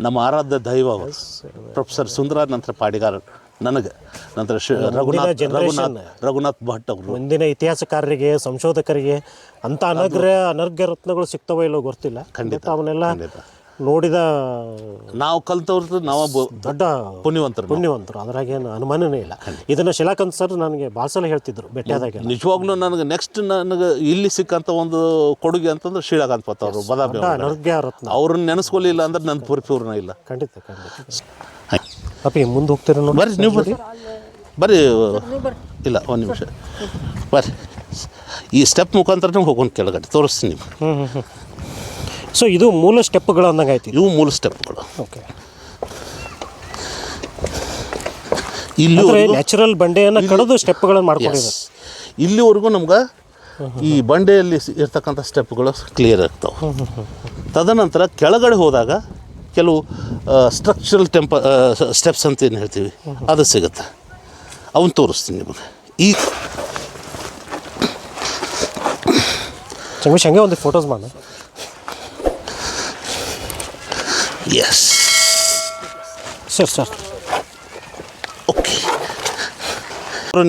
ನಮ್ಮ ಆರಾಧ್ಯ ದೈವ ಅವರು ಪ್ರೊಫೆಸರ್ ಸುಂದರ ನಂತರ ಪಾಡಿಗಾರ ನನಗೆ ನಂತರ ಶ ರಘುನಾಥ್. ರಘುನಾಥ್ ರಘುನಾಥ್ ಭಟ್ ಅವರು ಮುಂದಿನ ಇತಿಹಾಸಕಾರರಿಗೆ ಸಂಶೋಧಕರಿಗೆ ಅಂತ ಅನಗ್ರ ಅನರ್ಘ್ಯ ರತ್ನಗಳು ಸಿಗ್ತವೋ ಇಲ್ಲೋ ಗೊತ್ತಿಲ್ಲ ಖಂಡಿತ, ಅವನ್ನೆಲ್ಲ. ನೋಡಿದ ನಾವು ಕಲ್ತವ್ರದ್ದು ನಾವು ಬ- ದೊಡ್ಡ ಪುಣ್ಯವಂತರು ನಾವು. ಪುಣ್ಯವಂತರು. ಅದ್ರಾಗೇನು ಅನುಮಾನನೇ ಇಲ್ಲ. ಇದನ್ನ ಶಿಲಾಕಂತ ಸರ್ ನನಗೆ ಭಾಳ ಸಲ ಹೇಳ್ತಿದ್ರು ಭೇಟಿಯಾದಾಗ ನಿಜವಾಗ್ಲೂ ನನಗೆ ನೆಕ್ಸ್ಟ್ ನನಗೆ ಇಲ್ಲಿ ಸಿಕ್ಕಂತ ಒಂದು ಕೊಡುಗೆ ಅಂತಂದ್ರೆ ಶಿಲಾಕಾಂತ್ ಪತ್ ಅವರು ಬದಾಮಿ ದೊಡ್ಡ ಅನರ್ಘ್ಯ ರತ್ನ. ಅವ್ರನ್ನ ನೆನೆಸ್ಕೊಲಿಲ್ಲ ಅಂದ್ರೆ ನನ್ನ ಪರಿಪೂರ್ಣ ಇಲ್ಲ. ಖಂಡಿತ ಖಂಡಿತ. ಅಪ್ಪಿ ಮುಂದೆ ಹೋಗ್ತೀರ ನೋಡಿ? ಬರ್ರಿ ನೀವು ಬರ್ರಿ. ಬರ್ರಿ ಇಲ್ಲ ಒಂದು ನಿಮಿಷ. ಬರ್ರಿ. ಈ ಸ್ಟೆಪ್ ಮುಖಾಂತರ ಹೋಗೋಣ ಕೆಳಗಡೆ ತೋರಿಸ್ತೀನಿ. ನಿಮ್ಗೆ ಹ್ಞೂ ಹ್ಞೂ ಹ್ಞೂ ಸೊ ಇದು ಮೂಲ ಸ್ಟೆಪ್ಗಳು ಅಂದಂಗೆ ಆಯ್ತು. ಇವು ಮೂಲ ಸ್ಟೆಪ್ಗಳು ಓಕೆ ಇಲ್ಲಿ ನ್ಯಾಚುರಲ್ ಬಂಡೆಯನ್ನು ಕಳೆದು ಸ್ಟೆಪ್ಗಳನ್ನು ಮಾಡ್ಕೊಂಡಿದ್ದಾರೆ. ಇಲ್ಲಿವರೆಗೂ ನಮ್ಗೆ ಈ ಬಂಡೆಯಲ್ಲಿ ಇರ್ತಕ್ಕಂಥ ಸ್ಟೆಪ್ಗಳು ಕ್ಲಿಯರ್ ಆಗ್ತಾವೆ. ತದನಂತರ ಕೆಳಗಡೆ ಹೋದಾಗ ಕೆಲವು ಸ್ಟ್ರಕ್ಚರಲ್ ಟೆಂಪ ಸ್ಟೆಪ್ಸ್ ಅಂತ ಏನು ಹೇಳ್ತೀವಿ ಅದು ಸಿಗುತ್ತೆ. ಅವನ್ನ ತೋರಿಸ್ತೀನಿ ನಿಮಗೆ. ಈ ಸಂಗಮೇಶ್ ಹಂಗೆ ಒಂದು ಫೋಟೋಸ್ ಮಾಡ. ಎಸ್ ಸರ್ ಸರ್ ಓಕೆ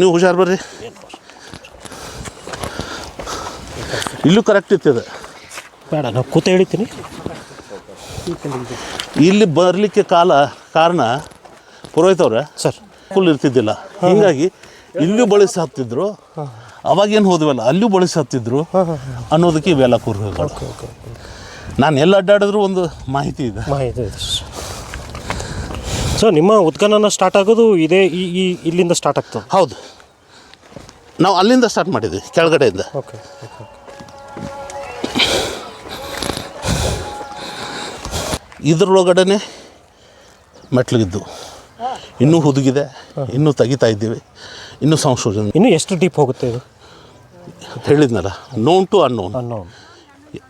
ನೀವು ಹುಷಾರು ಬರ್ರಿ. ಇಲ್ಲೂ ಕರೆಕ್ಟ್ ಇರ್ತದೆ ಬೇಡ ನಾವು ಕೂತ ಹಿಡಿತೀನಿ ಇಲ್ಲಿ ಬರಲಿಕ್ಕೆ ಕಾಲ ಕಾರಣ ಪುರೋಹಿತವ್ರೆ ಸರ್ ಫುಲ್ ಇರ್ತಿದ್ದಿಲ್ಲ. ಹೀಗಾಗಿ ಇಲ್ಲೂ ಬಳಸಿ ಹತ್ತಿದ್ರು. ಅವಾಗೇನು ಹೋದ್ವಲ್ಲ ಅಲ್ಲೂ ಬಳಸಿ ಹತ್ತಿದ್ರು ಅನ್ನೋದಕ್ಕೆ ಇವೆಲ್ಲ ಕುರುಹುಗಳು ನಾನು ಎಲ್ಲ ಅಡ್ಡಾಡಿದ್ರು ಒಂದು ಮಾಹಿತಿ ಇದೆ. ಮಾಹಿತಿ ಇದೆ. ಸೊ ನಿಮ್ಮ ಉತ್ಖನನ ಸ್ಟಾರ್ಟ್ ಆಗೋದು ಇದೇ ಈ ಈ ಇಲ್ಲಿಂದ ಸ್ಟಾರ್ಟ್ ಆಗ್ತದೆ. ಹೌದು. ನಾವು ಅಲ್ಲಿಂದ ಸ್ಟಾರ್ಟ್ ಮಾಡಿದ್ವಿ ಕೆಳಗಡೆಯಿಂದ. ಓಕೆ ಇದರೊಳಗಡೆ ಮೆಟ್ಲಿಗಿದ್ದು. ಇನ್ನೂ ಹುದುಗಿದೆ ಇನ್ನೂ ತೆಗಿತಾ ಇದ್ದೀವಿ ಇನ್ನೂ ಸಂಶೋಧನೆ. ಇನ್ನೂ ಎಷ್ಟು ಡೀಪ್ ಹೋಗುತ್ತೆ ಇದು? ಹೇಳಿದ್ನಲ್ಲ ನೋನ್ ಟು ಅನ್ನೋನ್ ಅನ್ನೋ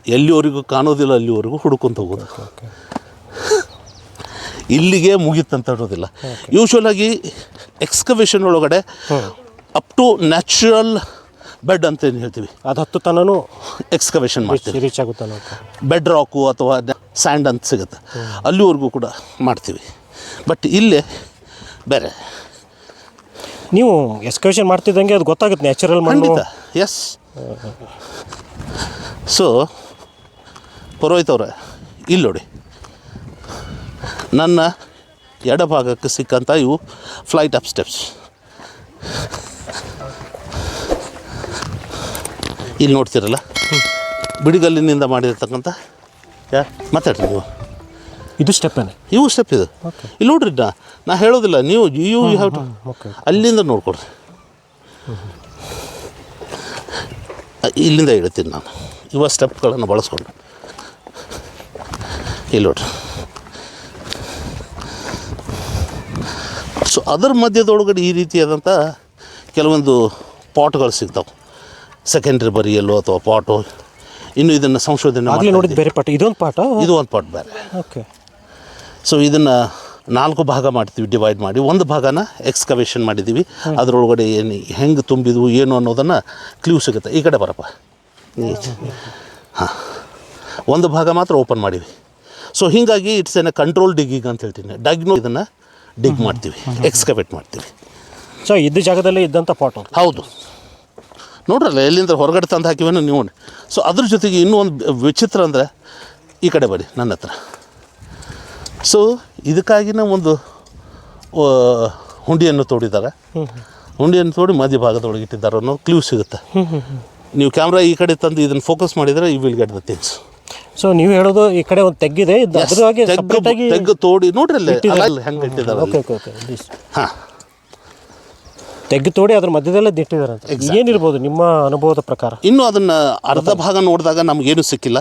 ಎಲ್ಲಿವರೆಗೂ ಕಾಣೋದಿಲ್ಲ ಅಲ್ಲಿವರೆಗೂ ಹುಡ್ಕೊಂತ ಹೋಗೋದು. ಇಲ್ಲಿಗೆ ಮುಗೀತಂತ ಹೇಳೋದಿಲ್ಲ ಯೂಶ್ವಲ್ ಆಗಿ ಎಕ್ಸ್ಕವೇಷನ್ ಒಳಗಡೆ ಅಪ್ ಟು ನ್ಯಾಚುರಲ್ ಬೆಡ್ ಅಂತ ಏನು ಹೇಳ್ತೀವಿ? ಅದು ಹತ್ತು ತನೂ ಎಕ್ಸ್ಕವೇಷನ್ ಮಾಡ್ತೀವಿ. ರೀಚ್ ಬೆಡ್ ರಾಕು ಅಥವಾ ಸ್ಯಾಂಡ್ ಅಂತ ಸಿಗುತ್ತೆ. ಅಲ್ಲಿವರೆಗೂ ಕೂಡ ಮಾಡ್ತೀವಿ. ಬಟ್ ಇಲ್ಲೇ ಬೇರೆ. ನೀವು ಎಕ್ಸ್ಕವೇಷನ್ ಮಾಡ್ತಿದ್ದಂಗೆ ಅದು ಗೊತ್ತಾಗುತ್ತೆ ನ್ಯಾಚುರಲ್ ಖಂಡಿತ. ಎಸ್ ಸೊ ಪುರೋಹಿತವ್ರೆ ಇಲ್ಲಿ ನೋಡಿ. ನನ್ನ ಎಡಭಾಗಕ್ಕೆ ಸಿಕ್ಕಂಥ ಇವು ಫ್ಲೈಟ್ ಅಪ್ ಸ್ಟೆಪ್ಸ್ ಇಲ್ಲಿ ನೋಡ್ತೀರಲ್ಲ? ಬಿಡಿಗಲ್ಲಿನಿಂದ ಮಾಡಿರ್ತಕ್ಕಂಥ ಯಾ ಮಾತಾಡ್ರಿ ನೀವು. ಇದು ಸ್ಟೆಪ್ಪೇನೆ ಇವು ಸ್ಟೆಪ್ ಇದು. ಇಲ್ಲಿ ನೋಡ್ರಿ ನಾ ನಾ ಹೇಳೋದಿಲ್ಲ ನೀವು ಯು ಯು ಹ್ಯಾವ್ ಟು ಅಲ್ಲಿಂದ ನೋಡ್ಕೊಡ್ರಿ ಇಲ್ಲಿಂದ ಹೇಳ್ತೀನಿ ನಾನು. ಇವ ಸ್ಟೆಪ್ಗಳನ್ನು ಬಳಸ್ಕೊಂಡು. ಇಲ್ಲಿ ನೋಡ್ರಿ. ಸೊ ಅದರ ಮಧ್ಯದೊಳಗಡೆ ಈ ರೀತಿಯಾದಂಥ ಕೆಲವೊಂದು ಪಾಟ್ಗಳು ಸಿಗ್ತಾವೆ. ಸೆಕೆಂಡ್ರಿ ಬರಿಯಲ್ಲೋ ಅಥವಾ ಪಾಟು. ಇನ್ನು ಇದನ್ನು ಸಂಶೋಧನೆ ನೋಡಿದ ಬೇರೆ ಪಾಠ ಇದೊಂದು ಪಾಟ. ಇದು ಒಂದು ಪಾಟ್ ಬೇರೆ. ಓಕೆ ಸೊ ಇದನ್ನು ನಾಲ್ಕು ಭಾಗ ಮಾಡ್ತೀವಿ ಡಿವೈಡ್ ಮಾಡಿ. ಒಂದು ಭಾಗನ ಎಕ್ಸ್ಕವೇಷನ್ ಮಾಡಿದ್ದೀವಿ. ಅದರೊಳಗಡೆ ಏನು ಹೆಂಗೆ ತುಂಬಿದ್ವು ಏನು ಅನ್ನೋದನ್ನು ಕ್ಲೂ ಸಿಗುತ್ತೆ. ಈ ಕಡೆ ಬರಪ್ಪ. ಹಾಂ ಒಂದು ಭಾಗ ಮಾತ್ರ ಓಪನ್ ಮಾಡಿವಿ ಸೊ ಹೀಗಾಗಿ ಇಟ್ಸ್ ಎನ್ ಕಂಟ್ರೋಲ್ ಡಿಗ್ಗಿಂಗ್ ಅಂತ ಹೇಳ್ತೀನಿ. ಡಗ್ನೋ ಇದನ್ನು ಡಿಗ್ ಮಾಡ್ತೀವಿ ಎಕ್ಸ್ಕವೇಟ್ ಮಾಡ್ತೀವಿ. ಸೊ ಇದ್ದ ಜಾಗದಲ್ಲೇ ಇದ್ದಂಥ ಪಾಟ್ ಹೌದು. ನೋಡ್ರಲ್ಲ ಎಲ್ಲಿಂದ ಹೊರಗಡೆ ತಂದು ಹಾಕಿವೇನೋ ನೀವು. ಸೊ ಅದ್ರ ಜೊತೆಗೆ ಇನ್ನೂ ಒಂದು ವಿಚಿತ್ರ ಅಂದರೆ ಈ ಕಡೆ ಬನ್ನಿ ನನ್ನ ಹತ್ರ. ಸೊ ಇದಕ್ಕಾಗಿನ ಒಂದು ಹುಂಡಿಯನ್ನು ತೋಡಿದ್ದಾರೆ. ಹುಂಡಿಯನ್ನು ತೋಡಿ ಮಧ್ಯ ಭಾಗದೊಳಗೆ ಇಟ್ಟಿದ್ದಾರೆ ಅನ್ನೋ ಕ್ಲೂ ಸಿಗುತ್ತೆ. ನೀವು ಕ್ಯಾಮ್ರಾ ಈ ಕಡೆ ತಂದು ಇದನ್ನು ಫೋಕಸ್ ಮಾಡಿದರೆ you will get the things so ನೀವು ಹೇಳೋದು ಈ ಕಡೆ ಒಂದು ತೆಗ್ಗಿದೆ ತೆಗ್ಗು ತೋಡಿ ನೋಡ್ರಿ ಅಲ್ಲಿ ಹೆಂಗೆ ಇಟ್ಟಿದ್ದಾರೆ ಓಕೆ ಓಕೆ ಓಕೆ ಹಾಂ. ತೆಗ್ಗು ತೋಡಿ ಅದ್ರ ಮಧ್ಯದಲ್ಲೇ ದಿಟ್ಟಿದ್ದಾರೆ ಅಂತ. ಏನಿರ್ಬೋದು ನಿಮ್ಮ ಅನುಭವದ ಪ್ರಕಾರ? ಇನ್ನೂ ಅದನ್ನು ಅರ್ಧ ಭಾಗ ನೋಡಿದಾಗ ನಮಗೇನು ಸಿಕ್ಕಿಲ್ಲ.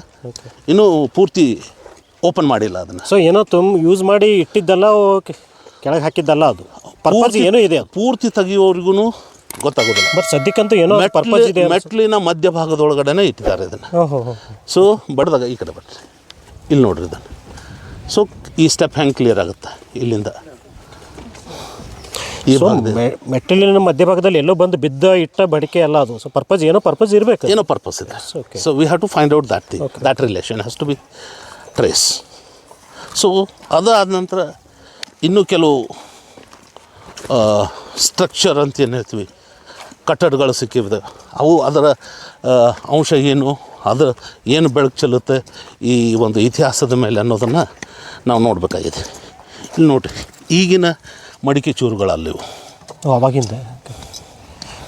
ಇನ್ನೂ ಪೂರ್ತಿ ಓಪನ್ ಮಾಡಿಲ್ಲ ಅದನ್ನು. ಸೊ ಏನೋ ತುಂಬ ಯೂಸ್ ಮಾಡಿ ಇಟ್ಟಿದ್ದಲ್ಲ ಓಕೆ ಕೆಳಗೆ ಹಾಕಿದ್ದಲ್ಲ ಅದು. ಪರ್ಪಸ್ ಏನೂ ಇದೆ ಪೂರ್ತಿ ತೆಗಿಯೋರಿಗೂ ಗೊತ್ತಾಗೋದಿಲ್ಲ. ಬಟ್ ಸದ್ಯಕ್ಕಂತೂ ಏನೋ ಪರ್ಪಸ್ ಇದೆ ಮೆಟ್ಲಿ- ಮೆಟ್ಲಿನ ಮಧ್ಯ ಭಾಗದೊಳಗಡೆನೆ ಇಟ್ಟಿದ್ದಾರೆ ಇದನ್ನು. ಸೊ ಬಡ್ದಾಗ ಈ ಕಡೆ ಬಡ್ರಿ ಇಲ್ಲಿ ನೋಡ್ರಿ ಇದನ್ನು. ಸೊ ಈ ಸ್ಟೆಪ್ ಹೆಂಗೆ ಕ್ಲಿಯರ್ ಆಗುತ್ತೆ? ಇಲ್ಲಿಂದ. ಈ ಮೆಟ್ಟಲಿನ ಮಧ್ಯಭಾಗದಲ್ಲಿ ಎಲ್ಲೋ ಬಂದು ಬಿದ್ದ ಇಟ್ಟ ಬಡಿಕೆ ಎಲ್ಲ ಅದು. ಸೊ ಪರ್ಪಸ್ ಏನೋ ಪರ್ಪಸ್ ಇರಬೇಕು. ಏನೋ ಪರ್ಪಸ್ ಇದೆ. So we have to find out that thing that relation has to be trace so ಅದಾದ ನಂತರ ಇನ್ನೂ ಕೆಲವು ಸ್ಟ್ರಕ್ಚರ್ ಅಂತ ಏನು ಹೇಳ್ತೀವಿ? ಕಟ್ಟಡಗಳು ಸಿಕ್ಕಿವೆ. ಅವು ಅದರ ಅಂಶ ಏನು ಅದು ಏನು ಬೆಳಕು ಚೆಲ್ಲುತ್ತೆ ಈ ಒಂದು ಇತಿಹಾಸದ ಮೇಲೆ ಅನ್ನೋದನ್ನು ನಾವು ನೋಡಬೇಕಾಗಿದೆ. ಇಲ್ಲಿ ನೋಡಿರಿ ಈಗಿನ ಮಡಿಕೆ ಚೂರುಗಳಲ್ಲಿವು. ಅವಾಗಿಂದ.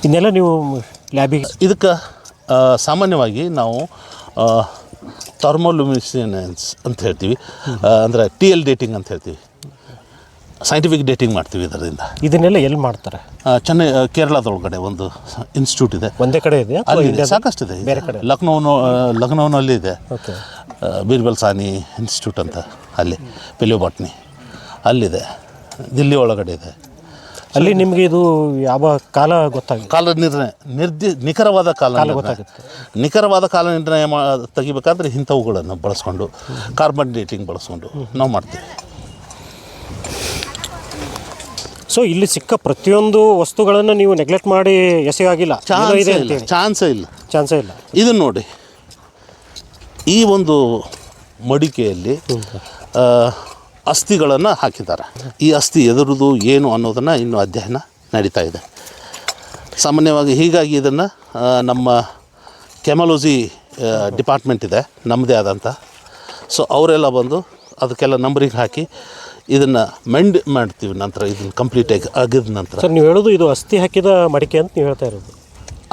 ಇನ್ನೆಲ್ಲ ನೀವು ಲ್ಯಾಬಿಗೆ ಇದಕ್ಕೆ ಸಾಮಾನ್ಯವಾಗಿ ನಾವು ಥರ್ಮೋಲುಮಿಸಿನೆನ್ಸ್ ಅಂತ ಹೇಳ್ತೀವಿ. ಅಂದರೆ ಟಿ ಎಲ್ ಡೇಟಿಂಗ್ ಅಂತ ಹೇಳ್ತೀವಿ. ಸೈಂಟಿಫಿಕ್ ಡೇಟಿಂಗ್ ಮಾಡ್ತೀವಿ ಇದರಿಂದ. ಇದನ್ನೆಲ್ಲ ಎಲ್ಲಿ ಮಾಡ್ತಾರೆ? ಚೆನ್ನೈ ಕೇರಳದೊಳಗಡೆ ಒಂದು ಇನ್ಸ್ಟಿಟ್ಯೂಟ್ ಇದೆ. ಒಂದೇ ಕಡೆ ಇದೆ. ಅಲ್ಲಿ ಸಾಕಷ್ಟು ಇದೆ, ಬೇರೆ ಕಡೆ? ಲಕ್ನೋ ಲಕ್ನೋನಲ್ಲಿ ಇದೆ ಬೀರ್ಬಲ್ ಸಾನಿ ಇನ್ಸ್ಟಿಟ್ಯೂಟ್ ಅಂತ ಅಲ್ಲಿ ಪೆಲಿಯೋಬಾಟ್ನಿ ಅಲ್ಲಿದೆ. ದಿಲ್ಲಿ ಒಳಗಡೆ ಇದೆ. ಅಲ್ಲಿ ನಿಮಗೆ ಇದು ಯಾವ ಕಾಲ ಗೊತ್ತಾಗುತ್ತೆ? ಕಾಲ ನಿರ್ಣಯ ನಿರ್ದಿ ನಿಖರವಾದ ಕಾಲ. ಗೊತ್ತಾಗುತ್ತೆ. ನಿಖರವಾದ ಕಾಲ ನಿರ್ಣಯ ಮಾ ತೆಗಿಬೇಕಾದ್ರೆ ಇಂಥವುಗಳನ್ನು ಬಳಸ್ಕೊಂಡು ಕಾರ್ಬನ್ ಡೇಟಿಂಗ್ ಬಳಸ್ಕೊಂಡು ನಾವು ಮಾಡ್ತೀವಿ. ಸೊ ಇಲ್ಲಿ ಸಿಕ್ಕ ಪ್ರತಿಯೊಂದು ವಸ್ತುಗಳನ್ನು ನೀವು ನೆಗ್ಲೆಕ್ಟ್ ಮಾಡಿ ಎಸೆಯಾಗಿಲ್ಲ. ಚಾನ್ಸ್ ಇಲ್ಲ ಚಾನ್ಸೇ ಇಲ್ಲ. ಚಾನ್ಸೇ ಇಲ್ಲ. ಇದನ್ನು ನೋಡಿ. ಈ ಒಂದು ಮಡಿಕೆಯಲ್ಲಿ ಅಸ್ಥಿಗಳನ್ನು ಹಾಕಿದ್ದಾರೆ. ಈ ಅಸ್ಥಿ ಎದುರುದು ಏನು ಅನ್ನೋದನ್ನು ಇನ್ನು ಅಧ್ಯಯನ ನಡೀತಾ ಇದೆ. ಸಾಮಾನ್ಯವಾಗಿ ಹೀಗಾಗಿ ಇದನ್ನು ನಮ್ಮ ಕೆಮಲೋಜಿ ಡಿಪಾರ್ಟ್ಮೆಂಟ್ ಇದೆ ನಮ್ಮದೇ ಆದಂಥ ಸೊ ಅವರೆಲ್ಲ ಬಂದು ಅದಕ್ಕೆಲ್ಲ ನಂಬರಿಂಗ್ ಹಾಕಿ ಇದನ್ನು ಮೆಂಡ್ ಮಾಡ್ತೀವಿ ನಂತರ ಇದನ್ನು ಕಂಪ್ಲೀಟಾಗಿ ಆಗಿದ ನಂತರ. ಸರ್ ನೀವು ಹೇಳೋದು ಇದು ಅಸ್ಥಿ ಹಾಕಿದ ಮಡಿಕೆ ಅಂತ ನೀವು ಹೇಳ್ತಾ ಇರೋದು.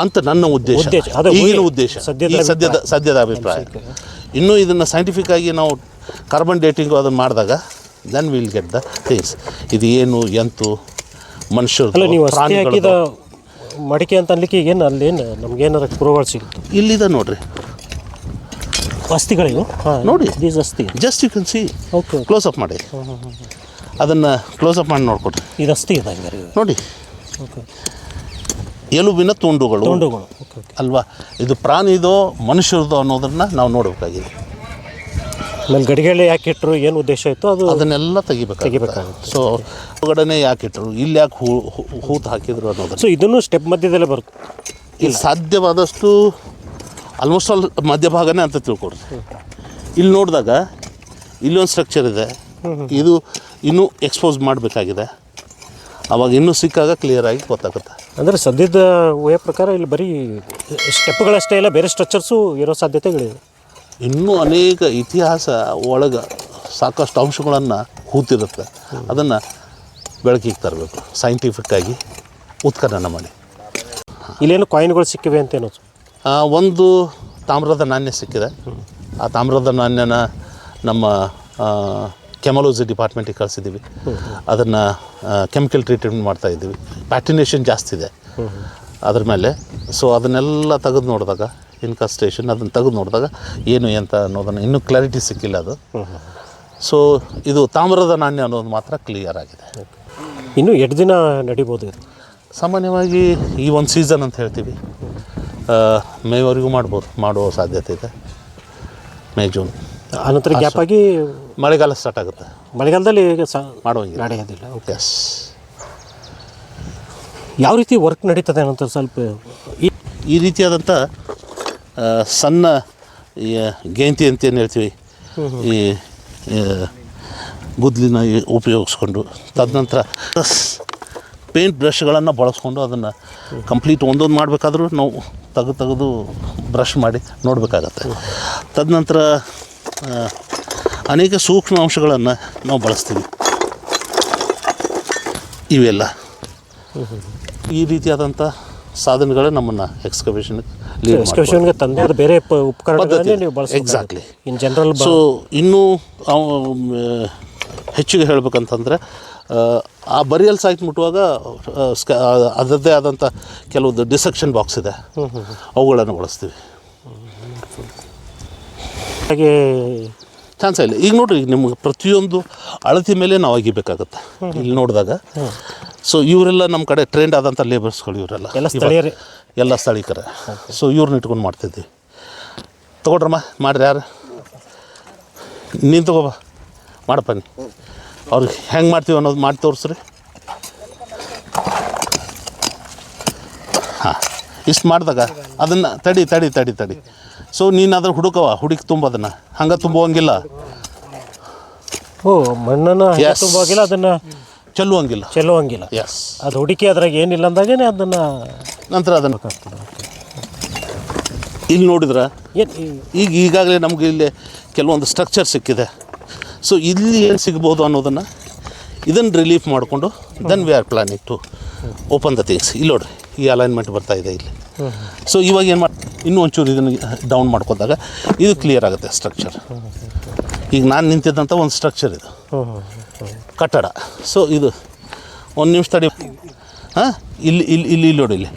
ಅಂತ ನನ್ನ ಉದ್ದೇಶ. ಈಗಿನ ಉದ್ದೇಶ. ಸದ್ಯದ ಸದ್ಯದ ಸದ್ಯದ ಅಭಿಪ್ರಾಯ. ಇನ್ನೂ ಇದನ್ನು ಸೈಂಟಿಫಿಕ್ ಆಗಿ ನಾವು ಕಾರ್ಬನ್ ಡೇಟಿಂಗು ಅದನ್ನು ಮಾಡಿದಾಗ then will get the things ಇದು ಏನು ಎಂತು ಅಲ್ಲ ಮನುಷ್ಯರು ಹಾಕಿದ ಮಡಿಕೆ ಅಂತ ಅನ್ಲಿಕ್ಕೆ ಏನು ನಮ್ಗೆ ನಮ್ಗೇನಾರ ಪುರಾವೆ ಸಿಗುತ್ತೆ? ಇಲ್ಲಿದೆ ನೋಡ್ರಿ. ಅಸ್ಥಿಗಳಿವು ಹಾಂ ನೋಡಿ. ದೀಸ್ ಅಸ್ಥಿ just you can see okay close up ಮಾಡಿ. ಅದನ್ನು ಕ್ಲೋಸ್ ಅಪ್ ಮಾಡಿ ನೋಡ್ಕೊಡ್ರಿ. ಇದು ಅಸ್ಥಿ ಇದೆ ಹಂಗಾರೆ ನೋಡಿ. ಓಕೆ ಎಲುಬಿನ ತುಂಡುಗಳು. ತುಂಡುಗಳು. ಅಲ್ವಾ? ಇದು ಪ್ರಾಣಿದೋ ಮನುಷ್ಯರದು ಅನ್ನೋದನ್ನು ನಾವು ನೋಡಬೇಕಾಗಿದೆ. ಆಮೇಲೆ ಗಡಿಗೆಲೆ ಯಾಕೆ ಇಟ್ಟರು ಏನು ಉದ್ದೇಶ ಇತ್ತು ಅದು ಅದನ್ನೆಲ್ಲ ತೆಗಿಬೇಕು ತೆಗಿಬೇಕಾಗುತ್ತೆ. ಸೊ ಹೊರಗಡೆ ಯಾಕೆ ಇಟ್ಟರು ಇಲ್ಲಿ ಯಾಕೆ ಹೂ- ಹೂತು ಹಾಕಿದ್ರು ಅನ್ನೋದು ಸೊ ಇದನ್ನು ಸ್ಟೆಪ್ ಮಧ್ಯದಲ್ಲೇ ಬರುತ್ತೆ ಇಲ್ಲಿ ಸಾಧ್ಯವಾದಷ್ಟು ಆಲ್ಮೋಸ್ಟ್ ಆಲ್ ಮಧ್ಯಭಾಗನೇ ಅಂತ ತಿಳ್ಕೊಡ್ರಿ ಇಲ್ಲಿ ನೋಡಿದಾಗ ಇಲ್ಲೊಂದು ಸ್ಟ್ರಕ್ಚರ್ ಇದೆ. ಇದು ಇನ್ನೂ ಎಕ್ಸ್ಪೋಸ್ ಮಾಡಬೇಕಾಗಿದೆ. ಅವಾಗ ಇನ್ನೂ ಸಿಕ್ಕಾಗ ಕ್ಲಿಯರಾಗಿ ಗೊತ್ತಾಗುತ್ತೆ. ಅಂದರೆ ಸದ್ಯದ ವಯ ಪ್ರಕಾರ ಇಲ್ಲಿ ಬರೀ ಸ್ಟೆಪ್ಗಳಷ್ಟೇ ಇಲ್ಲ ಬೇರೆ ಸ್ಟ್ರಕ್ಚರ್ಸು ಇರೋ ಸಾಧ್ಯತೆಗಳಿವೆ. ಇನ್ನೂ ಅನೇಕ ಇತಿಹಾಸ ಒಳಗೆ ಸಾಕಷ್ಟು ಅಂಶಗಳನ್ನು ಹೂತಿರುತ್ತೆ ಅದನ್ನು ಬೆಳಕಿಗೆ ತರಬೇಕು. ಸೈಂಟಿಫಿಕ್ಕಾಗಿ ಉತ್ಖನನ ಮಾಡಿ. ಇಲ್ಲೇನು ಕಾಯಿನ್ಗಳು ಸಿಕ್ಕಿವೆ ಅಂತ ಏನೋ ಒಂದು ತಾಮ್ರದ ನಾಣ್ಯ ಸಿಕ್ಕಿದೆ. ಆ ತಾಮ್ರದ ನಾಣ್ಯನ ನಮ್ಮ ಕೆಮಲೋಜಿ ಡಿಪಾರ್ಟ್ಮೆಂಟಿಗೆ ಕಳಿಸಿದ್ದೀವಿ. ಅದನ್ನು ಕೆಮಿಕಲ್ ಟ್ರೀಟ್ಮೆಂಟ್ ಮಾಡ್ತಾ ಇದ್ದೀವಿ. ಪ್ಯಾಟಿನೇಷನ್ ಜಾಸ್ತಿ ಇದೆ. ಅದ್ರ ಮೇಲೆ ಸೊ ಅದನ್ನೆಲ್ಲ ತೆಗೆದು ನೋಡಿದಾಗ ಇನ್ಕಸ್ಟೇಷನ್ ಅದನ್ನು ತೆಗೆದು ನೋಡಿದಾಗ ಏನು ಎಂತ ಅನ್ನೋದನ್ನು ಇನ್ನೂ ಕ್ಲಾರಿಟಿ ಸಿಕ್ಕಿಲ್ಲ ಅದು. ಸೊ ಇದು ತಾಮ್ರದ ನಾಣ್ಯ ಅನ್ನೋದು ಮಾತ್ರ ಕ್ಲಿಯರ್ ಆಗಿದೆ. ಇನ್ನೂ ಎಷ್ಟು ದಿನ ನಡಿಬೋದು ಇದು? ಸಾಮಾನ್ಯವಾಗಿ ಈ ಒಂದು ಸೀಸನ್ ಅಂತ ಹೇಳ್ತೀವಿ. ಮೇವರೆಗೂ ಮಾಡ್ಬೋದು ಮಾಡುವ ಸಾಧ್ಯತೆ ಇದೆ. May June. ಆನಂತರ ಗ್ಯಾಪ್ ಆಗಿ ಮಳೆಗಾಲ ಸ್ಟಾರ್ಟ್ ಆಗುತ್ತೆ. ಮಳೆಗಾಲದಲ್ಲಿ ಈಗ ಸ ಮಾಡುವಂಗಿಲ್ಲ ನಡೆಯೋದಿಲ್ಲ ಓಕೆ. ಎಸ್ ಯಾವ ರೀತಿ ವರ್ಕ್ ನಡೀತದೆ ಅನಂತರ ಸ್ವಲ್ಪ ಈ ಈ ರೀತಿಯಾದಂಥ ಸಣ್ಣ ಈ ಗೇಂತಿ ಅಂತ ಏನು ಹೇಳ್ತೀವಿ? ಈ ಗುದ್ಲಿನ ಉಪಯೋಗಿಸ್ಕೊಂಡು ತದನಂತರ ಪೇಂಟ್ ಬ್ರಷ್ಗಳನ್ನು ಬಳಸ್ಕೊಂಡು ಅದನ್ನು ಕಂಪ್ಲೀಟ್ ಒಂದೊಂದು ಮಾಡಬೇಕಾದ್ರೂ ನಾವು ತೆಗೆದು ತೆಗೆದು ಬ್ರಷ್ ಮಾಡಿ ನೋಡಬೇಕಾಗತ್ತೆ. ತದನಂತರ ಅನೇಕ ಸೂಕ್ಷ್ಮ ಅಂಶಗಳನ್ನು ನಾವು ಬಳಸ್ತೀವಿ. ಇವೆಲ್ಲ. ಈ ರೀತಿಯಾದಂಥ ಸಾಧನಗಳೇ ನಮ್ಮನ್ನು ಎಕ್ಸ್ಕವೇಷನ್ ಲೀಡ್ ಎಕ್ಸ್ಕರ್ಷನ್ಗೆ ತಂದೆ ಅದು ಬೇರೆ ಉಪಕರಣಗಳನ್ನೇ ನೀವು ಎಕ್ಸಾಕ್ಟ್ಲಿ ಇನ್ ಜನರಲ್ ಸೊ ಇನ್ನೂ ಹೆಚ್ಚಿಗೆ ಹೇಳ್ಬೇಕಂತಂದರೆ ಆ ಬರಿಯಲ್ ಸಾಯ್ತು ಮುಟ್ಟುವಾಗ ಸ್ಕ ಅದರದ್ದೇ ಆದಂಥ ಕೆಲವೊಂದು ಡಿಸೆಕ್ಷನ್ ಬಾಕ್ಸ್ ಇದೆ. ಅವುಗಳನ್ನು ಬಳಸ್ತೀವಿ. ಹಾಗೆ ಚಾನ್ಸ್ ಇಲ್ಲ. ಈಗ ನೋಡ್ರಿ ಈಗ ನಿಮ್ಗೆ ಪ್ರತಿಯೊಂದು ಅಳತಿ ಮೇಲೆ ನಾವು ಆಗಿಬೇಕಾಗತ್ತೆ ಇಲ್ಲಿ ನೋಡಿದಾಗ. ಸೊ ಇವರೆಲ್ಲ ನಮ್ಮ ಕಡೆ ಟ್ರೆಂಡ್ ಆದಂಥ ಲೇಬರ್ಸ್ಗಳು ಇವರೆಲ್ಲ. ಎಲ್ಲ ಸ್ಥಳೀಯರೆ ಸ್ಥಳೀಯರೇ. ಎಲ್ಲ ಸ್ಥಳೀಕರ. ಸೊ ಇವ್ರನ್ನ ಇಟ್ಕೊಂಡು ಮಾಡ್ತಿದ್ವಿ. ತಗೊಳ್ರಮ್ಮ ಮಾಡ್ರಿ ಯಾರು? ನೀನು ತಗೋಬ. ಮಾಡಪ್ಪ ನೀ ಅವ್ರಿಗೆ ಹೆಂಗೆ ಮಾಡ್ತೀವಿ ಅನ್ನೋದು ಮಾಡಿ ತೋರಿಸ್ರಿ. ಹಾಂ ಇಷ್ಟು ಮಾಡಿದಾಗ ಅದನ್ನು ತಡಿ ತಡಿ ತಡಿ ತಡಿ. ಸೊ ನೀನು ಅದ್ರ ಹುಡುಕವ ಹುಡುಕಿ ತುಂಬದನ್ನು ಹಂಗೆ ತುಂಬುವಂಗಿಲ್ಲ. ಓ ಮಣ್ಣನ್ನು. ತುಂಬುವಾಗಿಲ್ಲ ಅದನ್ನು ಚೆಲ್ಲುವಂಗಿಲ್ಲ. ಚೆಲ್ಲುವಂಗಿಲ್ಲ. ಎಸ್ ಅದು ಹುಡುಕಿ ಅದ್ರಾಗ ಏನಿಲ್ಲ ಅಂದಾಗೇ ಅದನ್ನು ನಂತರ ಅದನ್ನು ಇಲ್ಲಿ ನೋಡಿದ್ರೆ ಈಗ ಈಗಾಗಲೇ ನಮಗೆ ಇಲ್ಲಿ ಕೆಲವೊಂದು ಸ್ಟ್ರಕ್ಚರ್ ಸಿಕ್ಕಿದೆ. ಸೊ ಇಲ್ಲಿ ಏನು ಸಿಗ್ಬೋದು ಅನ್ನೋದನ್ನು ಇದನ್ನು ರಿಲೀಫ್ ಮಾಡಿಕೊಂಡು then we are planning to open the things ಇಲ್ಲಿ ನೋಡ್ರಿ, ಈ ಅಲೈನ್ಮೆಂಟ್ ಬರ್ತಾ ಇದೆ ಇಲ್ಲಿ. ಸೊ ಇವಾಗ ಏನು ಮಾಡಿ ಇನ್ನೂ ಒಂಚೂರು ಇದನ್ನು ಡೌನ್ ಮಾಡ್ಕೊಂಡಾಗ ಇದು ಕ್ಲಿಯರ್ ಆಗುತ್ತೆ ಸ್ಟ್ರಕ್ಚರ್ ಈಗ ನಾನು ನಿಂತಿದ್ದಂಥ ಒಂದು ಸ್ಟ್ರಕ್ಚರ್ ಇದು. ಕಟ್ಟಡ. ಸೊ ಇದು ಒಂದು ನಿಮಿಷ ತಡಿ. ಹಾಂ, ಇಲ್ಲಿ ಇಲ್ಲಿ ಇಲ್ಲಿ ಇಲ್ಲಿ ನೋಡಿ ಇಲ್ಲಿ.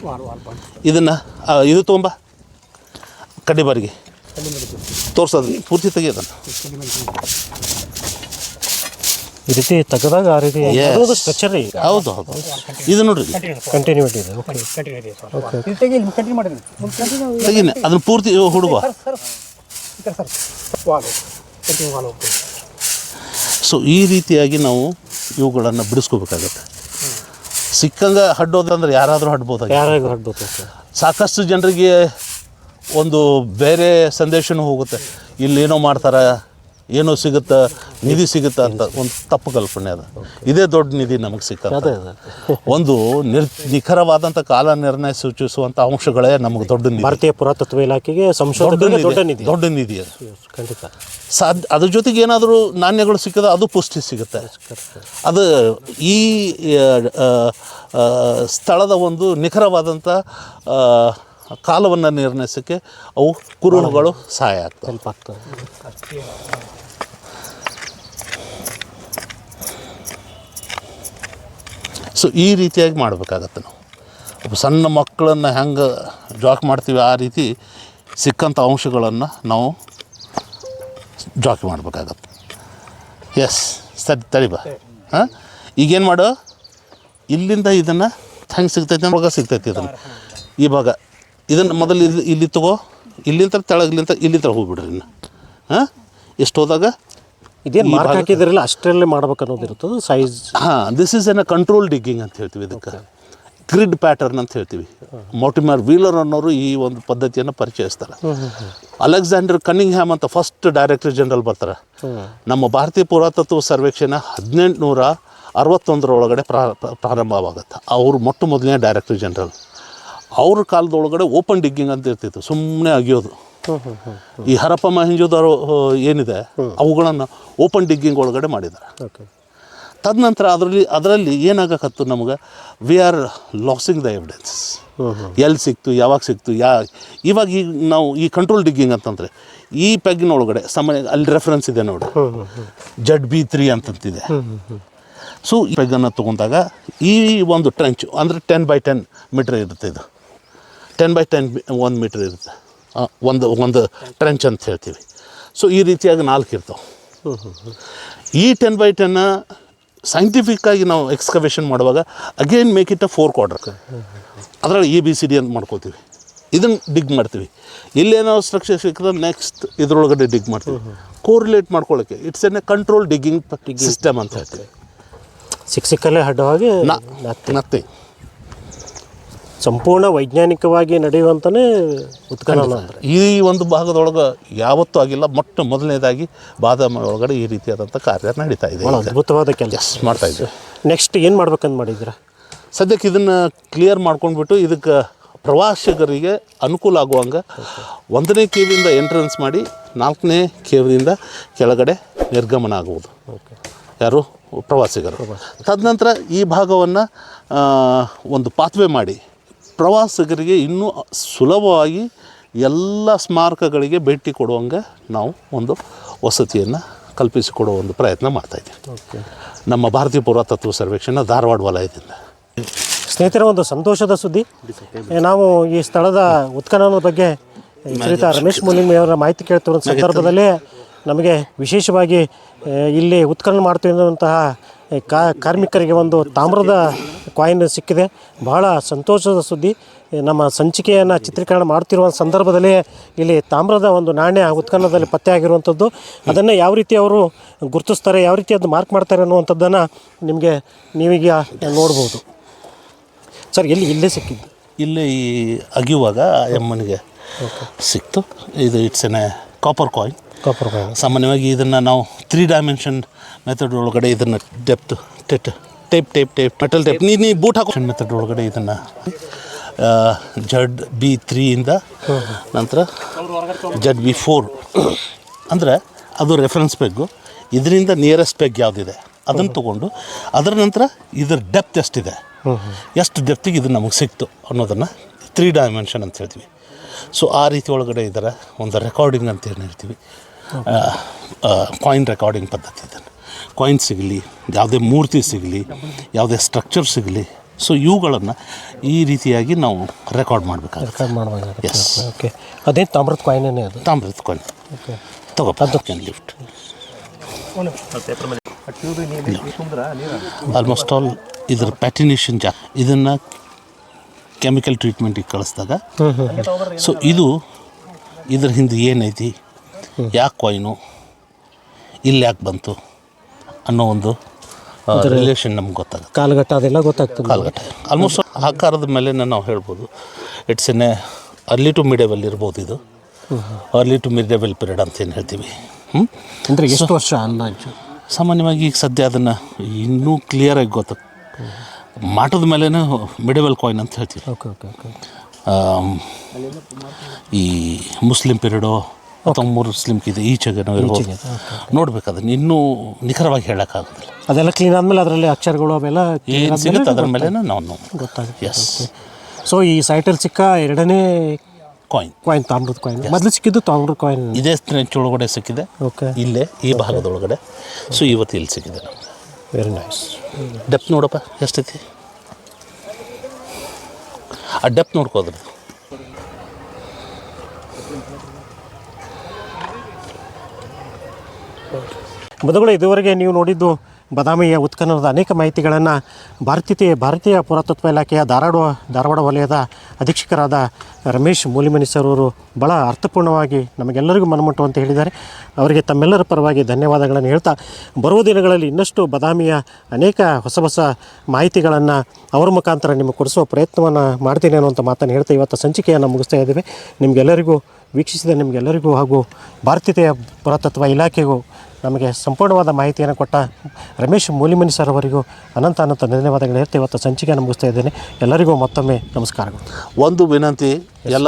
ಇದನ್ನು ಇದು ತೊಗೊಂಬ. ಕಡ್ಡಿ ಬಾರಿಗೆ. ತೋರ್ಸೋದು ಪೂರ್ತಿ ತೆಗಿಯೋದನ್ನು. ಈ ರೀತಿ ತೆಗೆದಾಗ ಆ ರೀತಿ. ಸ್ಟ್ರಕ್ಚರ್ ರೀ ಹೌದು ಹೌದು. ಇದು ನೋಡ್ರಿ. ಕಂಟಿನ್ಯೂಟಿ ಇದೆ ಓಕೆ ತೆಗಿನ ಅದನ್ನ ಪೂರ್ತಿ ಹುಡುಗ ಸೊ ಈ ರೀತಿಯಾಗಿ ನಾವು ಇವುಗಳನ್ನು ಬಿಡಿಸ್ಕೋಬೇಕಾಗತ್ತೆ. ಸಿಕ್ಕಂಗ ಹಡ್ಡೋದಂದ್ರೆ ಯಾರಾದರೂ ಹಡ್ಬೋದು ಯಾರಾದರೂ ಹಡ್ಬೋದು ಸರ್ ಸಾಕಷ್ಟು ಜನರಿಗೆ ಒಂದು ಬೇರೆ ಸಂದೇಶನೂ ಹೋಗುತ್ತೆ. ಇಲ್ಲೇನೋ ಮಾಡ್ತಾರೆ ಏನೋ ಸಿಗುತ್ತೆ ನಿಧಿ ಸಿಗುತ್ತೆ ಅಂತ ಒಂದು ತಪ್ಪು ಕಲ್ಪನೆ ಅದು. ಇದೇ ದೊಡ್ಡ ನಿಧಿ ನಮಗೆ ಸಿಕ್ಕ ಅದೇ ಅದೇ. ಒಂದು ನಿರ್ ನಿಖರವಾದಂಥ ಕಾಲ ನಿರ್ಣಯ ಸೂಚಿಸುವಂಥ ಅಂಶಗಳೇ ನಮಗೆ ದೊಡ್ಡ ನಿಧಿ. ಭಾರತೀಯ ಪುರಾತತ್ವ ಇಲಾಖೆಗೆ ಸಂಶೋಧನೆ ದೊಡ್ಡ ನಿಧಿ. ನಿಧಿ. ದೊಡ್ಡ ನಿಧಿ ಅದು. ಖಂಡಿತ. ಸಾಧ್ಯ ಅದ್ರ ಜೊತೆಗೆ ಏನಾದರೂ ನಾಣ್ಯಗಳು ಸಿಕ್ಕಿದ್ರೆ ಅದು ಪುಷ್ಟಿ ಸಿಗುತ್ತೆ. ಅದು ಈ ಸ್ಥಳದ ಒಂದು ನಿಖರವಾದಂಥ ಕಾಲವನ್ನು ನಿರ್ಣಯಿಸೋಕ್ಕೆ ಅವು ಕುರುಹುಗಳು ಸಹಾಯ ಆಗ್ತವೆ. ಹೆಲ್ಪ್ ಸೊ ಈ ರೀತಿಯಾಗಿ ಮಾಡಬೇಕಾಗತ್ತೆ ನಾವು. ಒಬ್ಬ ಸಣ್ಣ ಮಕ್ಕಳನ್ನು ಹೆಂಗೆ ಜಾಕ್ ಮಾಡ್ತೀವಿ ಆ ರೀತಿ ಸಿಕ್ಕಂಥ ಅಂಶಗಳನ್ನು ನಾವು ಜಾಕ್ ಮಾಡಬೇಕಾಗತ್ತೆ. ಎಸ್ ಸರಿ ತಡಿ ಬಾ. ಹಾಂ? ಈಗೇನು ಮಾಡು? ಇಲ್ಲಿಂದ ಇದನ್ನು ಹೆಂಗೆ ಸಿಗ್ತೈತೆ ಅವಾಗ ಸಿಗ್ತೈತಿ ಇದನ್ನು ಈ ಭಾಗ ಇದನ್ನು ಮೊದಲು ಇಲ್ಲಿ ಇಲ್ಲಿ ತಗೋ ಇಲ್ಲಿಂದ ತೆಳಗ್ಲಿಂತ ಇಲ್ಲಿಂದ ಹೋಗ್ಬಿಡ್ರಿ ಇನ್ನು. ಹಾಂ? ಎಷ್ಟು ಹೋದಾಗ? ಇದೇ ಮಾರ್ಕ್ ಹಾಕಿದ್ರಲ್ಲ ಅಷ್ಟರಲ್ಲೇ ಮಾಡ್ಬೇಕು ಅನ್ನೋದು ಇರ್ತದೆ ಸೈಜ್ ಹಾಂ this is an a control digging ಅಂತ ಹೇಳ್ತೀವಿ ಇದಕ್ಕೆ. ಗ್ರಿಡ್ ಪ್ಯಾಟರ್ನ್ ಅಂತ ಹೇಳ್ತೀವಿ. ಮೋಟಿಮರ್ ವೀಲರ್ ಅನ್ನೋರು ಈ ಒಂದು ಪದ್ಧತಿಯನ್ನು ಪರಿಚಯಿಸ್ತಾರೆ. ಅಲೆಕ್ಸಾಂಡರ್ ಕನ್ನಿಂಗ್ ಹ್ಯಾಮ್ ಅಂತ ಫಸ್ಟ್ ಡೈರೆಕ್ಟರ್ ಜನರಲ್ ಬರ್ತಾರೆ. ನಮ್ಮ ಭಾರತೀಯ ಪುರಾತತ್ವ ಸರ್ವೇಕ್ಷಣ ಹದಿನೆಂಟುನೂರ ಅರವತ್ತೊಂದರೊಳಗಡೆ ಪ್ರಾ- ಪ್ರಾ- ಪ್ರಾರಂಭವಾಗುತ್ತೆ. ಅವರು ಮೊಟ್ಟ ಮೊದಲನೇ ಡೈರೆಕ್ಟರ್ ಜನರಲ್ ಅವ್ರ ಕಾಲದೊಳಗಡೆ ಓಪನ್ ಡಿಗ್ಗಿಂಗ್ ಅಂತ ಇರ್ತಿತ್ತು. ಸುಮ್ಮನೆ ಅಗಿಯೋದು. ಈ ಹರಪ್ಪ ಮಹಂಜೋದಾರೋ ಏನಿದೆ ಅವುಗಳನ್ನು ಓಪನ್ ಡಿಗ್ಗಿಂಗ್ ಒಳಗಡೆ ಮಾಡಿದ್ದಾರೆ. ತದನಂತರ ಅದರಲ್ಲಿ ಅದರಲ್ಲಿ ಏನಾಗಕತ್ತು ನಮಗೆ? We are losing the evidence. ಎಲ್ಲಿ ಸಿಕ್ತು ಯಾವಾಗ ಸಿಕ್ತು ಯಾ ಇವಾಗ ಈಗ ನಾವು ಈ ಕಂಟ್ರೋಲ್ ಡಿಗ್ಗಿಂಗ್ ಅಂತಂದರೆ ಈ ಪೆಗ್ನೊಳಗಡೆ ಒಳಗಡೆ ಸಾಮಾನ್ಯ ಅಲ್ಲಿ ರೆಫರೆನ್ಸ್ ಇದೆ ನೋಡಿ. ಜಡ್ ಬಿ ತ್ರೀ ಅಂತಂತಿದೆ. ಸೊ ಈ ಪೆಗ್ಗನ್ನು ತೊಗೊಂಡಾಗ ಈ ಒಂದು ಟ್ರೆಂಚ್ ಅಂದರೆ ಟೆನ್ ಬೈ ಟೆನ್ ಮೀಟ್ರ್ ಇರುತ್ತೆ ಇದು. ಟೆನ್ ಬೈ ಟೆನ್ ಒಂದು ಮೀಟ್ರ್ ಇರುತ್ತೆ. ಒಂದು ಒಂದು ಟ್ರೆಂಚ್ ಅಂತ ಹೇಳ್ತೀವಿ. ಸೊ ಈ ರೀತಿಯಾಗಿ ನಾಲ್ಕು ಇರ್ತಾವೆ. ಈ ಟೆನ್ ಬೈ ಟೆನ್ನ ಸೈಂಟಿಫಿಕ್ಕಾಗಿ ನಾವು ಎಕ್ಸ್ಕವೇಷನ್ ಮಾಡುವಾಗ again make it a four quarter ಅದರಲ್ಲಿ ಎ ಬಿ ಸಿ ಡಿ ಅಂತ ಮಾಡ್ಕೋತೀವಿ ಇದನ್ನು ಡಿಗ್ ಮಾಡ್ತೀವಿ. ಇಲ್ಲೇನೋ ಸ್ಟ್ರಕ್ಚರ್ ಸಿಕ್ಕಿದ್ರೆ ನೆಕ್ಸ್ಟ್ ಇದ್ರೊಳಗಡೆ ಡಿಗ್ ಮಾಡ್ತೀವಿ. ಕೋರಿಲೇಟ್ ಮಾಡ್ಕೊಳ್ಳೋಕ್ಕೆ it's an a control digging system ಅಂತ ಹೇಳ್ತೀವಿ. ಸಿಕ್ಕ ಸಿಕ್ಕಲ್ಲೇ ಅಡ್ಡವಾಗಿ ನಾ ಮತ್ತೆ ನಥಿಂಗ್ ಸಂಪೂರ್ಣ ವೈಜ್ಞಾನಿಕವಾಗಿ ನಡೆಯುವಂತನೇ ಉತ್ಖನನ ಈ ಒಂದು ಭಾಗದೊಳಗೆ ಯಾವತ್ತೂ ಆಗಿಲ್ಲ ಮೊಟ್ಟ ಮೊದಲನೇದಾಗಿ ಬಾದಾಮಿ ಒಳಗಡೆ ಈ ರೀತಿಯಾದಂಥ ಕಾರ್ಯ ನಡೀತಾ ಇದೆ ಅದ್ಭುತವಾದ ಕೆಲಸ. ಮಾಡ್ತಾ ಇದ್ದೀವಿ. ನೆಕ್ಸ್ಟ್ ಏನು ಮಾಡ್ಬೇಕಂತ ಮಾಡಿದ್ದೀರಾ? ಸದ್ಯಕ್ಕೆ ಇದನ್ನು ಕ್ಲಿಯರ್ ಮಾಡ್ಕೊಂಡ್ಬಿಟ್ಟು ಇದಕ್ಕೆ ಪ್ರವಾಸಿಗರಿಗೆ ಅನುಕೂಲ ಆಗುವಂಗೆ ಒಂದನೇ ಕೇವಿಂದ ಎಂಟ್ರೆನ್ಸ್ ಮಾಡಿ ನಾಲ್ಕನೇ ಕೇವಿಂದ ಕೆಳಗಡೆ ನಿರ್ಗಮನ ಆಗುವುದು. ಯಾರು? ಪ್ರವಾಸಿಗರು. ತದನಂತರ ಈ ಭಾಗವನ್ನು ಒಂದು ಪಾತ್ವೆ ಮಾಡಿ ಪ್ರವಾಸಿಗರಿಗೆ ಇನ್ನೂ ಸುಲಭವಾಗಿ ಎಲ್ಲ ಸ್ಮಾರಕಗಳಿಗೆ ಭೇಟಿ ಕೊಡುವಂಗೆ ನಾವು ಒಂದು ವಸತಿಯನ್ನು ಕಲ್ಪಿಸಿಕೊಡುವ ಒಂದು ಪ್ರಯತ್ನ ಮಾಡ್ತಾಯಿದ್ದೀವಿ ಓಕೆ. ನಮ್ಮ ಭಾರತೀಯ ಪುರಾತತ್ವ ಸರ್ವೇಕ್ಷಣ ಧಾರವಾಡ ವಲಯದಿಂದ. ಸ್ನೇಹಿತರ ಒಂದು ಸಂತೋಷದ ಸುದ್ದಿ. ನಾವು ಈ ಸ್ಥಳದ ಉತ್ಖನನದ ಬಗ್ಗೆ ರಮೇಶ್ ಮುಲಿಮೆಯವರ ಅವರ ಮಾಹಿತಿ ಕೇಳ್ತಿರೋ ಸಂದರ್ಭದಲ್ಲೇ ನಮಗೆ ವಿಶೇಷವಾಗಿ ಇಲ್ಲಿ ಉತ್ಖನನ ಮಾಡ್ತಿರುವಂತಹ ಕಾರ್ಮಿಕರಿಗೆ ಒಂದು ತಾಮ್ರದ ಕಾಯಿನ್ ಸಿಕ್ಕಿದೆ. ಬಹಳ ಸಂತೋಷದ ಸುದ್ದಿ. ನಮ್ಮ ಸಂಚಿಕೆಯನ್ನು ಚಿತ್ರೀಕರಣ ಮಾಡ್ತಿರುವ ಸಂದರ್ಭದಲ್ಲಿ ಇಲ್ಲಿ ತಾಮ್ರದ ಒಂದು ನಾಣ್ಯ ಉತ್ಖನದಲ್ಲಿ ಪತ್ತೆ ಆಗಿರುವಂಥದ್ದು ಅದನ್ನು ಯಾವ ರೀತಿ ಅವರು ಗುರುತಿಸ್ತಾರೆ ಯಾವ ರೀತಿ ಅದು ಮಾರ್ಕ್ ಮಾಡ್ತಾರೆ ಅನ್ನುವಂಥದ್ದನ್ನು ನಿಮಗೆ ನೀವೀಗ ನೋಡ್ಬೋದು. ಸರ್ ಎಲ್ಲಿ ಇಲ್ಲೇ ಸಿಕ್ಕಿದ್ದು? ಇಲ್ಲೇ ಈ ಅಗಿಯುವಾಗ ಎಮ್ಮನಿಗೆ ಸಿಕ್ತು. ಇದು it's an a copper coin copper ಸಾಮಾನ್ಯವಾಗಿ ಇದನ್ನು ನಾವು ತ್ರೀ ಡೈಮೆನ್ಷನ್ ಮೆಥಡ್ ಒಳಗಡೆ ಇದನ್ನು depth TET tape tape tape metal tape ನೀ ನೀ ಬೂಟ್ ಹಾಕೋ. ಮೆಥಡ್ ಒಳಗಡೆ ಇದನ್ನು ಜಡ್ ಬಿ ತ್ರೀಯಿಂದ ನಂತರ ಜಡ್ ಬಿ ಫೋರ್ ಅಂದರೆ ಅದು ರೆಫರೆನ್ಸ್ ಪೆಗ್ಗು ಇದರಿಂದ ನಿಯರೆಸ್ಟ್ ಪೆಗ್ ಯಾವುದಿದೆ? ಅದನ್ನು ತೊಗೊಂಡು ಅದರ ನಂತರ ಇದರ ಡೆಪ್ತ್ ಎಷ್ಟಿದೆ? ಎಷ್ಟು ಡೆಪ್ತಿಗೆ ಇದು ನಮಗೆ ಸಿಕ್ತು ಅನ್ನೋದನ್ನು ತ್ರೀ ಡೈಮೆನ್ಷನ್ ಅಂತ ಹೇಳ್ತೀವಿ. ಸೊ ಆ ರೀತಿ ಒಳಗಡೆ ಇದರ ಒಂದು ರೆಕಾರ್ಡಿಂಗ್ ಅಂತ ಏನು ಹೇಳ್ತೀವಿ? ಕಾಯಿನ್ ರೆಕಾರ್ಡಿಂಗ್ ಪದ್ಧತಿ ಇದನ್ನು. ಕಾಯಿನ್ ಸಿಗಲಿ ಯಾವುದೇ ಮೂರ್ತಿ ಸಿಗಲಿ ಯಾವುದೇ ಸ್ಟ್ರಕ್ಚರ್ ಸಿಗಲಿ ಸೊ ಇವುಗಳನ್ನು ಈ ರೀತಿಯಾಗಿ ನಾವು ರೆಕಾರ್ಡ್ ಮಾಡಬೇಕಾಗುತ್ತೆ. ರೆಕಾರ್ಡ್ ಮಾಡಬೇಕಾಗುತ್ತೆ. ಓಕೆ ಅದೇ ತಾಮ್ರದ ಕಾಯಿನೇ ಅದು? ತಾಮ್ರದ ಕಾಯಿನ್ ಓಕೆ ತಗೋಪ್ಪ ಅದಕ್ಕೆ ಲಿಫ್ಟ್ ಆಲ್ಮೋಸ್ಟ್ ಆಲ್ ಇದ್ರ ಪ್ಯಾಟಿನೇಷನ್ ಜಾ ಇದನ್ನು ಕೆಮಿಕಲ್ ಟ್ರೀಟ್ಮೆಂಟಿಗೆ ಕಳಿಸಿದಾಗ ಸೊ ಇದು ಇದ್ರ ಹಿಂದೆ ಏನೈತಿ? ಯಾಕೆ ಕಾಯಿನು ಇಲ್ಲಿ ಯಾಕೆ ಬಂತು ಅನ್ನೋ ಒಂದು ರಿಲೇಷನ್ ನಮ್ಗೆ ಗೊತ್ತಾಗುತ್ತೆ. ಕಾಲಘಟ್ಟ ಅದೆಲ್ಲ ಗೊತ್ತಾಗ್ತದೆ. ಕಾಲಘಟ್ಟ. ಆಲ್ಮೋಸ್ಟ್ ಆಕಾರದ ಮೇಲೆ ನಾವು ಹೇಳ್ಬೋದು. It's an early to medieval ಇರ್ಬೋದು ಇದು. ಅರ್ಲಿ ಟು ಮಿಡೆವೆಲ್ ಪೀರಿಯಡ್ ಅಂತ ಏನು ಹೇಳ್ತೀವಿ. ಹ್ಞೂ ಅಂದರೆ ಎಷ್ಟು ವರ್ಷ ಅಂದಾಜು ಸಾಮಾನ್ಯವಾಗಿ ಈಗ ಸದ್ಯ ಅದನ್ನು ಇನ್ನೂ ಕ್ಲಿಯರಾಗಿ ಗೊತ್ತ ಮಾಟದ ಮೇಲೇ ಮಿಡೆವೆಲ್ ಕಾಯಿನ್ ಅಂತ ಹೇಳ್ತೀವಿ. ಓಕೆ ಓಕೆ ಓಕೆ ಈ ಮುಸ್ಲಿಂ ಪೀರಿಯಡು ಅಥವಾ ಮುಸ್ಲಿಮ್ಕಿದೆ ಈಚೆಗೇನೋ ಇರ್ಬೋದು ನೋಡ್ಬೇಕು ಅದನ್ನು ಇನ್ನೂ ನಿಖರವಾಗಿ ಹೇಳೋಕ್ಕಾಗೋದಿಲ್ಲ. ಅದೆಲ್ಲ ಕ್ಲೀನ್ ಆದಮೇಲೆ ಅದರಲ್ಲಿ ಅಕ್ಷರಗಳು ಅವೆಲ್ಲ ಏನು ಸಿಗುತ್ತೆ ಅದರ ಮೇಲೆ ನಾವು ಗೊತ್ತಾಗುತ್ತೆ ಎಸ್ ಸೊ ಈ ಸೈಟಲ್ಲಿ ಸಿಕ್ಕ ಎರಡನೇ ಕಾಯಿನ್ ಕಾಯಿನ್ ತಾಮ್ರದ ಕಾಯಿನ್ ಮೊದಲು ಸಿಕ್ಕಿದ್ದು ತಾಮ್ರದ ಕಾಯಿನ್ ಇದೇ ಸ್ಟ್ರೆಂಚ್ ಒಳಗಡೆ ಸಿಕ್ಕಿದೆ. ಓಕೆ ಇಲ್ಲೇ ಈ ಭಾಗದೊಳಗಡೆ. ಸೊ ಇವತ್ತು ಇಲ್ಲಿ ಸಿಕ್ಕಿದೆ ನಮ್ಗೆ ವೆರಿ ನೈಸ್ ಡೆಪ್ ನೋಡಪ್ಪ ಎಷ್ಟೈತಿ? ಆ ಡೆಪ್ ನೋಡ್ಕೋದ್ರದ್ದು ಬದುಗಳು ಇದುವರೆಗೆ ನೀವು ನೋಡಿದ್ದು ಬದಾಮಿಯ ಉತ್ಖನನದ ಅನೇಕ ಮಾಹಿತಿಗಳನ್ನು ಭಾರತೀಯ ಭಾರತೀಯ ಪುರಾತತ್ವ ಇಲಾಖೆಯ ಧಾರವಾಡ ಧಾರವಾಡ ವಲಯದ ಅಧೀಕ್ಷಕರಾದ ರಮೇಶ್ ಮೂಲಿಮನಿ ಸರ್ ಅವರು ಭಾಳ ಅರ್ಥಪೂರ್ಣವಾಗಿ ನಮಗೆಲ್ಲರಿಗೂ ಮನಮುಟ್ಟುವಂತ ಹೇಳಿದ್ದಾರೆ. ಅವರಿಗೆ ತಮ್ಮೆಲ್ಲರ ಪರವಾಗಿ ಧನ್ಯವಾದಗಳನ್ನು ಹೇಳ್ತಾ ಬರುವ ದಿನಗಳಲ್ಲಿ ಇನ್ನಷ್ಟು ಬದಾಮಿಯ ಅನೇಕ ಹೊಸ ಹೊಸ ಮಾಹಿತಿಗಳನ್ನು ಅವರ ಮುಖಾಂತರ ನಿಮಗೆ ಕೊಡಿಸುವ ಪ್ರಯತ್ನವನ್ನು ಮಾಡ್ತೀನಿ ಅನ್ನುವಂಥ ಮಾತನ್ನು ಹೇಳ್ತಾ ಇವತ್ತು ಸಂಚಿಕೆಯನ್ನು ಮುಗಿಸ್ತಾ ಇದ್ದೇವೆ. ನಿಮಗೆಲ್ಲರಿಗೂ ವೀಕ್ಷಿಸಿದ ನಿಮಗೆಲ್ಲರಿಗೂ ಹಾಗೂ ಭಾರತೀಯ ಪುರಾತತ್ವ ಇಲಾಖೆಗೂ ನಮಗೆ ಸಂಪೂರ್ಣವಾದ ಮಾಹಿತಿಯನ್ನು ಕೊಟ್ಟ ರಮೇಶ್ ಮೂಲಿಮನಿ ಸರ್ ಅವರಿಗೂ ಅನಂತ ಅನಂತ ಧನ್ಯವಾದಗಳು ಹೇಳ್ತೇವೆ. ಇವತ್ತು ಸಂಚಿಕೆಯನ್ನು ಮುಗಿಸ್ತಾ ಇದ್ದೇನೆ. ಎಲ್ಲರಿಗೂ ಮತ್ತೊಮ್ಮೆ ನಮಸ್ಕಾರಗಳು. ಒಂದು ವಿನಂತಿ ಎಲ್ಲ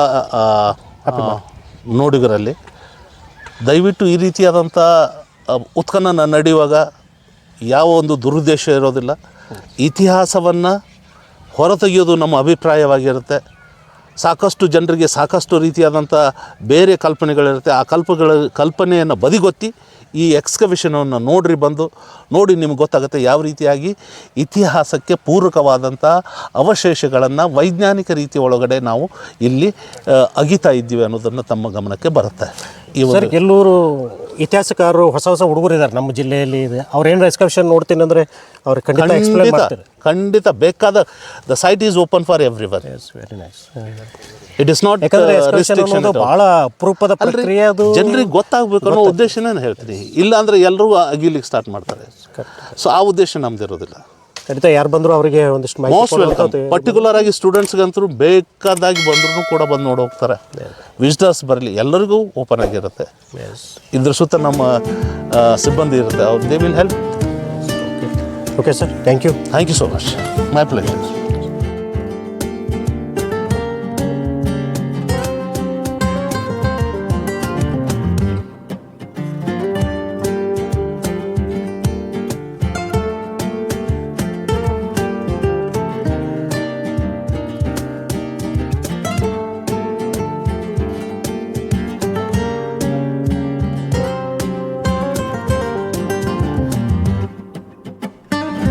ನೋಡುಗರಲ್ಲಿ ದಯವಿಟ್ಟು ಈ ರೀತಿಯಾದಂಥ ಉತ್ಖನನ ನಡೆಯುವಾಗ ಯಾವ ಒಂದು ದುರುದ್ದೇಶ ಇರೋದಿಲ್ಲ. ಇತಿಹಾಸವನ್ನು ಹೊರತೆಗೆಯೋದು ನಮ್ಮ ಅಭಿಪ್ರಾಯವಾಗಿರುತ್ತೆ. ಸಾಕಷ್ಟು ಜನರಿಗೆ ಸಾಕಷ್ಟು ರೀತಿಯಾದಂಥ ಬೇರೆ ಕಲ್ಪನೆಗಳಿರುತ್ತೆ. ಆ ಕಲ್ಪಗಳ, ಕಲ್ಪನೆಯನ್ನು ಬದಿಗೊತ್ತಿ ಈ ಎಕ್ಸ್ಕವಿಷನನ್ನು ನೋಡ್ರಿ ಬಂದು, ನೋಡಿ ನಿಮ್ಗೆ ಗೊತ್ತಾಗುತ್ತೆ ಯಾವ ರೀತಿಯಾಗಿ ಇತಿಹಾಸಕ್ಕೆ ಪೂರಕವಾದಂಥ ಅವಶೇಷಗಳನ್ನು ವೈಜ್ಞಾನಿಕ ರೀತಿ ಒಳಗಡೆ ನಾವು ಇಲ್ಲಿ ಅಗಿತಾ ಇದ್ದೀವಿ ಅನ್ನೋದನ್ನು ತಮ್ಮ ಗಮನಕ್ಕೆ ಬರುತ್ತೆ. ಎಲ್ಲೂರು ಇತಿಹಾಸಕಾರರು ಹೊಸ ಹೊಸ ಹುಡುಗರು ಇದ್ದಾರೆ ನಮ್ಮ ಜಿಲ್ಲೆಯಲ್ಲಿ. ಇದೆ ಅವ್ರು ಏನಾರ ಎಕ್ಸ್ಕರ್ಷನ್ ನೋಡ್ತೀನಿ ಅಂದರೆ ಅವ್ರು ಖಂಡಿತ ಎಕ್ಸ್ಪ್ಲೇನ್ ಖಂಡಿತ ಮಾಡ್ತಾರೆ. ಖಂಡಿತ. ಬೇಕಾದ the site is open for every is very nice it is not ಯಾಕಂದರೆ ಅನ್ನೋದು ಭಾಳ ಅಪರೂಪದ ಪ್ರಕ್ರಿಯೆ ಅದು. ಜನರಿಗೆ ಗೊತ್ತಾಗಬೇಕು ಅನ್ನೋ ಉದ್ದೇಶನೇ ಹೇಳ್ತೀನಿ. ಇಲ್ಲ ಅಂದರೆ ಎಲ್ಲರೂ ಅಗಿಲಿಕ್ಕೆ ಸ್ಟಾರ್ಟ್ ಮಾಡ್ತಾರೆ. ಸೊ ಆ ಉದ್ದೇಶ ನಮ್ದಿರೋದಿಲ್ಲ. ಖಂಡಿತ ಯಾರು ಬಂದರೂ ಅವರಿಗೆ ಒಂದಿಷ್ಟು ಮೋಸ್ಟ್ ವೆಲ್ಕಮ್ ಪರ್ಟಿಕ್ಯುಲರ್ ಆಗಿ ಸ್ಟೂಡೆಂಟ್ಸ್ಗಂತೂ ಬೇಕಾದಾಗಿ ಬಂದ್ರೂ ಕೂಡ ಬಂದು ನೋಡಿ ಹೋಗ್ತಾರೆ ವಿಸಿಟರ್ಸ್ ಬರಲಿ ಎಲ್ಲರಿಗೂ ಓಪನ್ ಆಗಿರುತ್ತೆ. ಇದ್ರ ಸುತ್ತ ನಮ್ಮ ಸಿಬ್ಬಂದಿ ಇರುತ್ತೆ ಅವ್ರು they will help okay sir thank you thank you so much my pleasure